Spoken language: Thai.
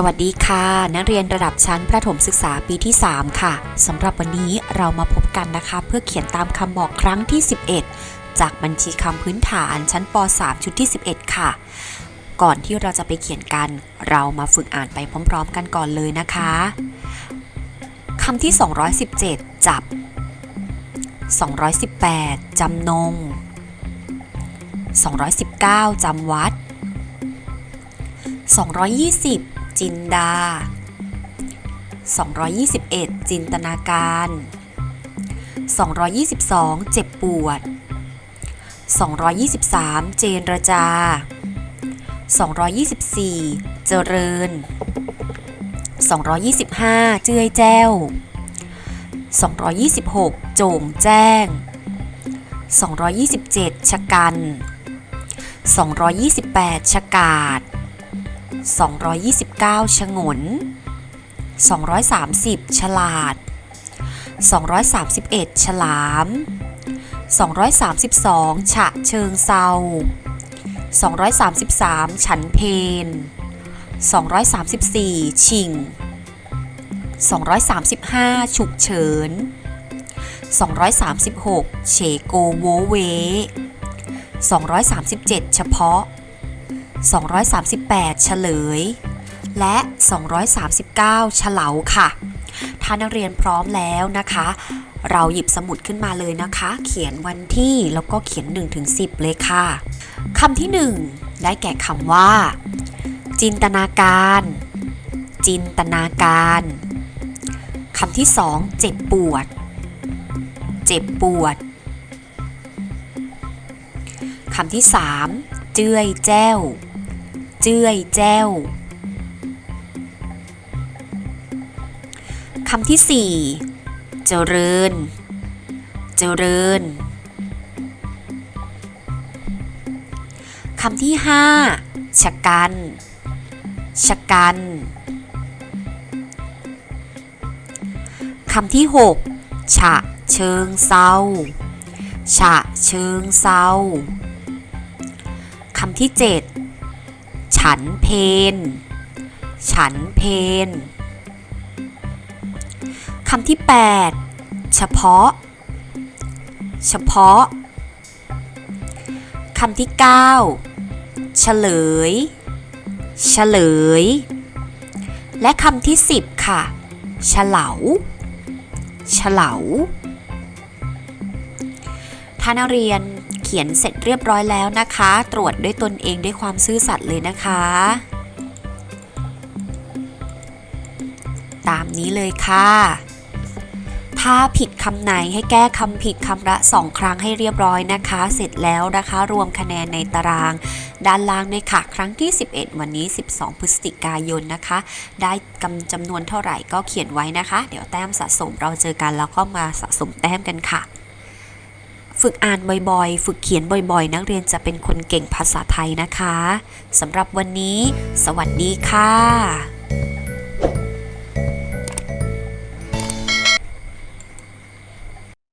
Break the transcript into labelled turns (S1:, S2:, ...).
S1: สวัสดีค่ะ นักเรียนระดับชั้นประถมศึกษาปีที่ 3 ค่ะสำหรับวันนี้เรามาพบกันนะคะ เพื่อเขียนตามคำบอกครั้งที่ 11 จากบัญชีคำพื้นฐานชั้นป .3 ชุดที่ 11 ค่ะ ก่อนที่เราจะไปเขียนกัน เรามาฝึกอ่านไปพร้อม ๆ กันก่อนเลยนะคะคำที่ 217 จับ 218 จำนง 219 จำวัด 220 จินดา 221 จินตนาการ 222 เจ็บปวด 223 เจนรจา 224 เจริญ 225 เจือยแจ้ว 226 โจ่งแจ้ง 227 ชะกัน 228 ชะกาด 229ชงน 230 ฉลาด 231 ฉลาม 232 ฉะเชิงเซา 233 ฉันเพน 234 ชิง 235 ฉุกเฉิน 236 เฉโกโวเว 237 เฉพาะ 238 เฉลย และ 239 เฉลาค่ะ ถ้านักเรียนพร้อมแล้วนะคะ เราหยิบสมุดขึ้นมาเลยนะคะ เขียนวันที่แล้วก็เขียน1ถึง10 เลยค่ะคำที่ 1 ได้แก่คำว่า จินตนาการ จินตนาการคำที่2เจ็บปวด เจ็บปวดคำที่3เจื้อยแจ้ว เจื้อยแจ้วคำที่4เจริญ เจริญคำที่5ชะกันชะกันคำที่6ฉะเชิงเซาฉะเชิงเซาคำที่7 ฉันเพน ฉันเพนคำที่ 8 เฉพาะ เฉพาะคำที่ 9 เฉลย เฉลย และคำที่ 10 ค่ะ เฉลา เฉลาถ้านักเรียน ขียนเสร็จเรียบร้อยแล้วนะคะ ตรวจด้วยตนเองด้วยความซื่อสัตย์เลยนะคะ ตามนี้เลยค่ะ ถ้าผิดคำไหนให้แก้คำผิดคำละสองครั้งให้เรียบร้อยนะคะ เสร็จแล้วนะคะ รวมคะแนนในตาราง ด้านล่างเลยค่ะ ครั้งที่ 11 วันนี้ 12 พฤศจิกายนนะคะ ได้กำจำนวนเท่าไหร่ก็เขียนไว้นะคะ เดี๋ยวแต้มสะสมเราเจอกันแล้วก็มาสะสมแต้มกันค่ะ ฝึกอ่านบ่อยๆ ฝึกเขียนบ่อยๆ นักเรียนจะเป็นคนเก่งภาษาไทยนะคะสำหรับวันนี้ สวัสดีค่ะ